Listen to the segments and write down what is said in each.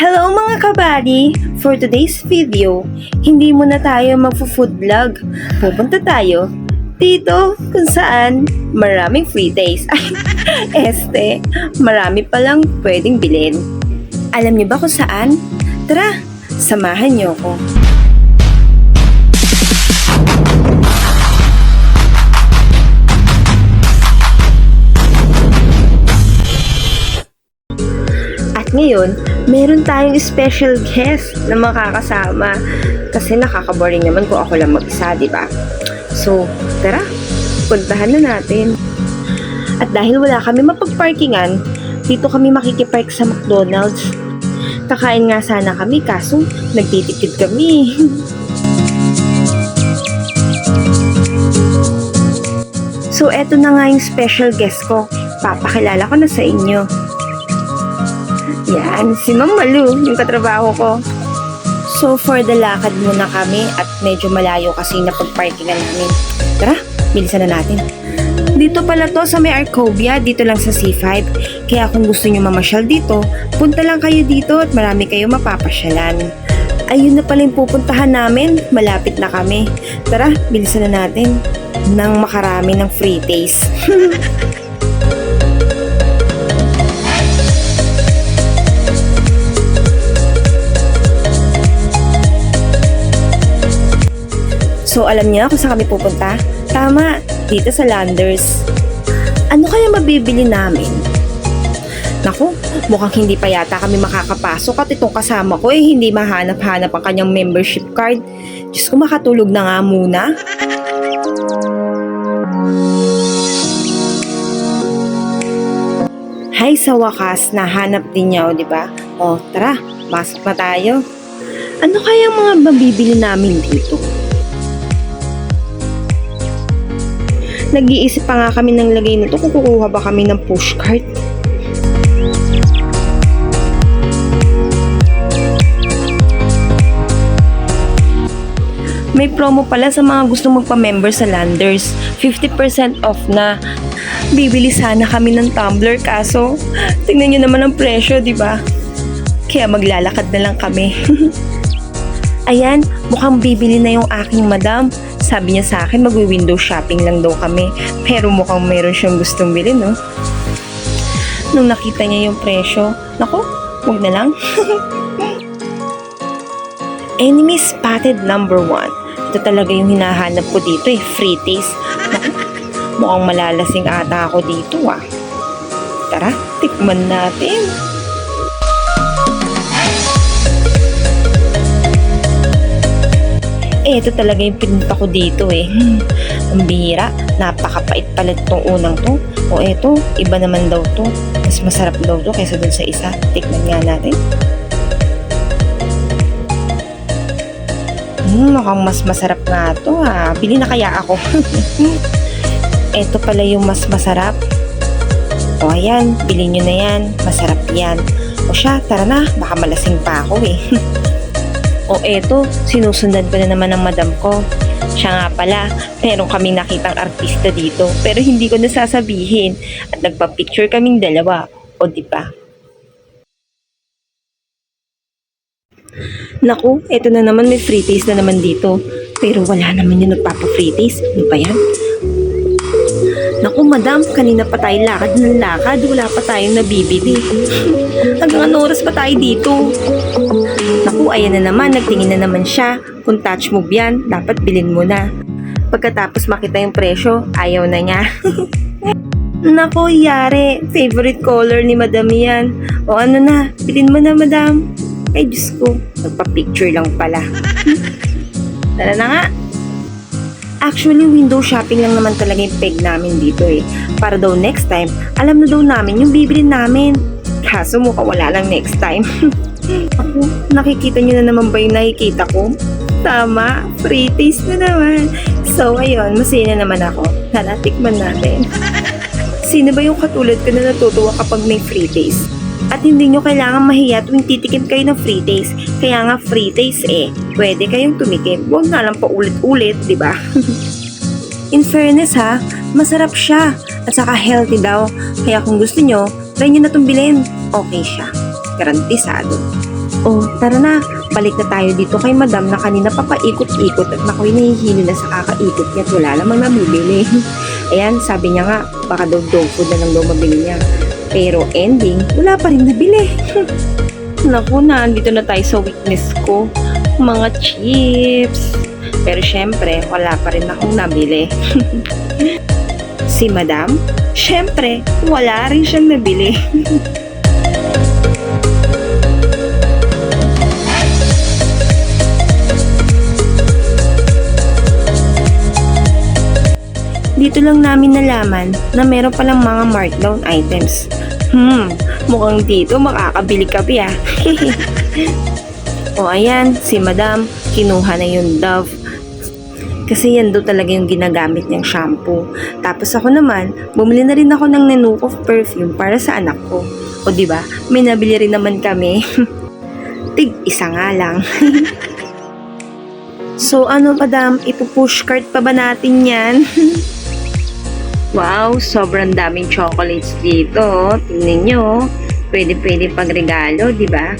Hello mga kabady! For today's video, hindi muna tayo magfo-food vlog. Pupunta tayo dito kung saan maraming free days. Ay, este, marami palang pwedeng bilhin. Alam niyo ba kung saan? Tara, samahan niyo ko. Ngayon, meron tayong special guest na makakasama. Kasi nakakaboring naman kung ako lang mag-isa, di ba? So, tara, puntahan na natin. At dahil wala kami mapagparkingan, dito kami makikipark sa McDonald's. Kakain nga sana kami, kaso nagtitipid kami. so, eto na nga yung special guest ko. Papakilala ko na sa inyo. Yan, si Ma'am Malu, yung katrabaho ko. So, for the lakad muna kami at medyo malayo kasi napagparkingan namin. Tara, bilisan na natin. Dito pala to sa may Arcovia, dito lang sa C5. Kaya kung gusto nyo mamasyal dito, punta lang kayo dito at marami kayo mapapasyalan. Ayun na pala yung pupuntahan namin, malapit na kami. Tara, bilisan na natin nang makarami ng free taste. So, alam niya kung saan kami pupunta? Tama, dito sa Landers. Ano kaya mabibili namin? Naku, mukhang hindi pa yata kami makakapasok at itong kasama ko eh hindi mahanap-hanap ang kanyang membership card. Diyos ko, makatulog na nga muna. Hay, sa wakas, nahanap din niya, o, di ba? O, tara, pasok na tayo. Ano kaya mga mabibili namin dito? Nag-iisip pa nga kami ng lagay na to kung kukuha ba kami ng pushcart. May promo pala sa mga gustong magpa-member sa Landers. 50% off na. Bibili sana kami ng tumbler kaso tingnan nyo naman ang presyo, di ba? Kaya maglalakad na lang kami. Ayan, mukhang bibili na yung aking madam. Sabi niya sa akin, mag-window shopping lang daw kami. Pero mukhang meron siyang gustong bilhin, no? Nung nakita niya yung presyo, naku, huwag na lang. Enemy spotted number one. Ito talaga yung hinahanap ko dito eh, free taste. Mukhang malalasing ata ako dito ah. Tara, tikman natin. Eh, ito talaga yung pinunta ko dito eh. Hmm, ang bihira. Napakapait pala itong unang to. O eto, iba naman daw to. Mas masarap daw to kaysa dun sa isa. Tikman nga natin. Hmm, mukhang mas masarap nga to ha. Bili na kaya ako. eto pala yung mas masarap. O ayan, bili nyo na yan. Masarap yan. O siya, tara na. Baka malasing pa ako eh. O eto, sinusundan ko na naman ng madam ko. Siya nga pala, meron kaming nakitang artista dito pero hindi ko nasasabihin at nagpa-picture kaming dalawa. O di ba? Naku, eto na naman may free taste na naman dito. Pero wala naman yung nagpapa-free taste. Ano ba yan? Madam, kanina pa tayo lakad ng lakad. Wala pa tayong nabibili. Hanggang ano oras pa tayo dito? Naku, ayan na naman. Nagtingin na naman siya. Kung touch move yan, dapat bilhin mo na. Pagkatapos makita yung presyo, ayaw na niya. Naku, yare. Favorite color ni madam yan. O ano na, bilhin mo na madam. Ay, Diyos ko. Nagpa-picture lang pala. Tara na nga. Actually, window shopping lang naman talaga yung peg namin dito eh. Para daw next time, alam na daw namin yung bibili namin. Kaso mukha wala lang next time. Ako, nakikita nyo na naman ba yung nakikita ko? Tama, free taste na naman. So, ayun, masaya na naman ako. Tara, tikman natin. Sino ba yung katulad ko na natutuwa kapag may free taste? At hindi nyo kailangan mahiya tuwing titikim kayo ng free taste. Kaya nga free taste eh, pwede kayong tumikim. Huwag nga lang paulit-ulit, di ba? In fairness ha, masarap siya. At saka healthy daw. Kaya kung gusto nyo, try nyo na itong bilhin. Okay siya. Garantisado. Oh, tara na. Balik na tayo dito kay madam na kanina papaikot-ikot at nako'y nahihilo na sa kakaikot niya at wala namang nabibili. Ayan, sabi niya nga, baka daw dog food na lang daw mabili niya. Pero ending, wala pa rin nabili. Naku na, andito na tayo sa weakness ko. Mga chips. Pero syempre, wala pa rin akong nabili. si madam, syempre, wala rin siyang nabili. Dito lang namin nalaman na meron palang mga markdown items. Hmm, mukhang dito makakabili ka ah. o ayan, si madam, kinuha na yung Dove. Kasi yan daw talaga yung ginagamit niyang shampoo. Tapos ako naman, bumili na rin ako ng Nanook of perfume para sa anak ko. O di ba? May nabili rin naman kami. Tig isa nga lang. so ano madam, ipupush cart pa ba natin yan? Wow, sobrang daming chocolates dito. Tingnan nyo. Pwede pwede pagregalo, di ba?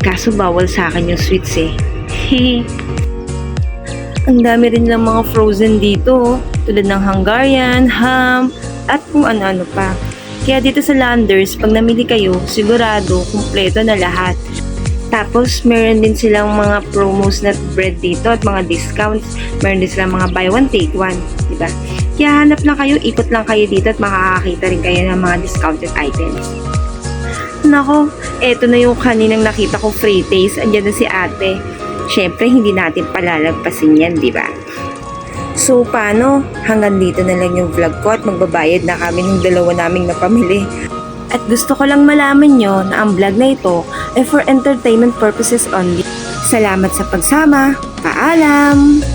Kaso bawal sa akin yung sweets eh. Ang dami rin lang mga frozen dito. Tulad ng Hungarian, ham, at kung ano-ano pa. Kaya dito sa Landers, pag namili kayo, sigurado, kumpleto na lahat. Tapos, meron din silang mga promos na bread dito at mga discounts. Meron din silang mga buy one, take one. Diba? Kaya hanap lang kayo, ikot lang kayo dito at makakakita rin kayo ng mga discounted items. Nako, eto na yung kaninang nakita ko free taste. Andiyan na si ate. Siyempre, hindi natin palalagpasin yan, di ba? So, paano? Hanggang dito na lang yung vlog ko at magbabayad na kami ng dalawa naming napamili. At gusto ko lang malaman nyo na ang vlog na ito ay for entertainment purposes only. Salamat sa pagsama. Paalam!